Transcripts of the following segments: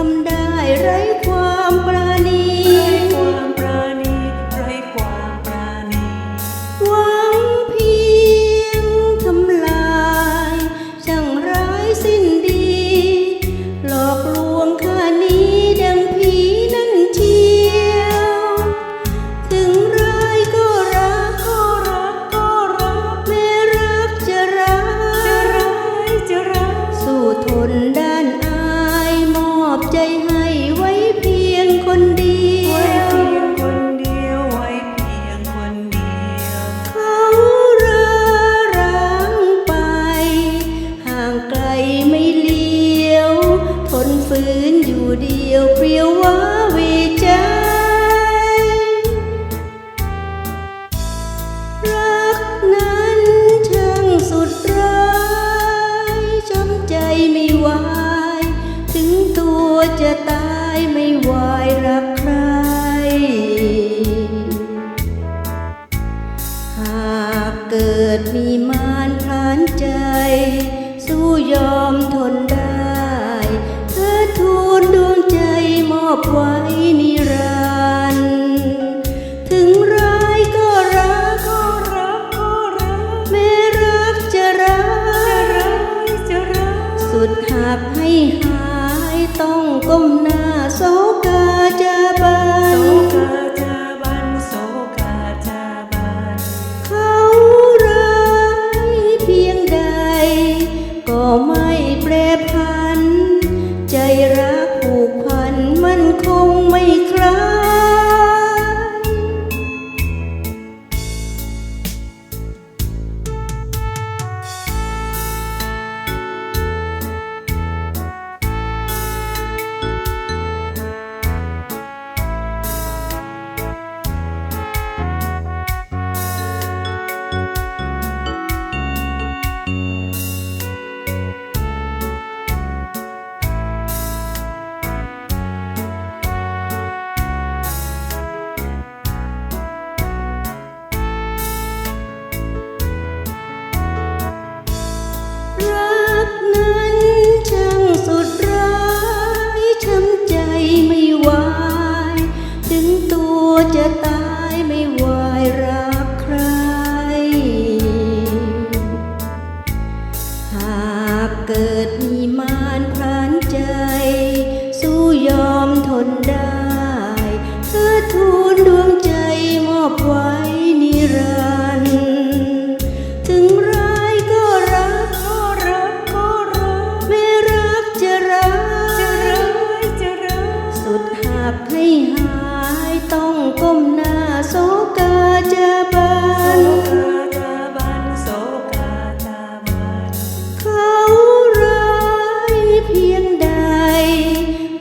ทำได้ไร้ความียววาวีใจรักนั้นช่างสุดร้ายช้ำใจไม่ไหวถึงตัวจะตายไม่ไหวรักใคร หากเกิดมีมารพลานใจ สู้ยอม หายต้องก้มหน้าโซกาจาบันโซกาจาบันโซกาจาบันเขาร้ายเพียงใด ก็ไม่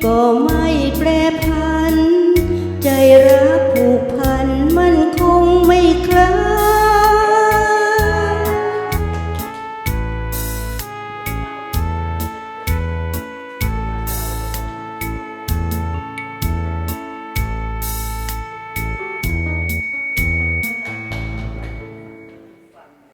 Oh my.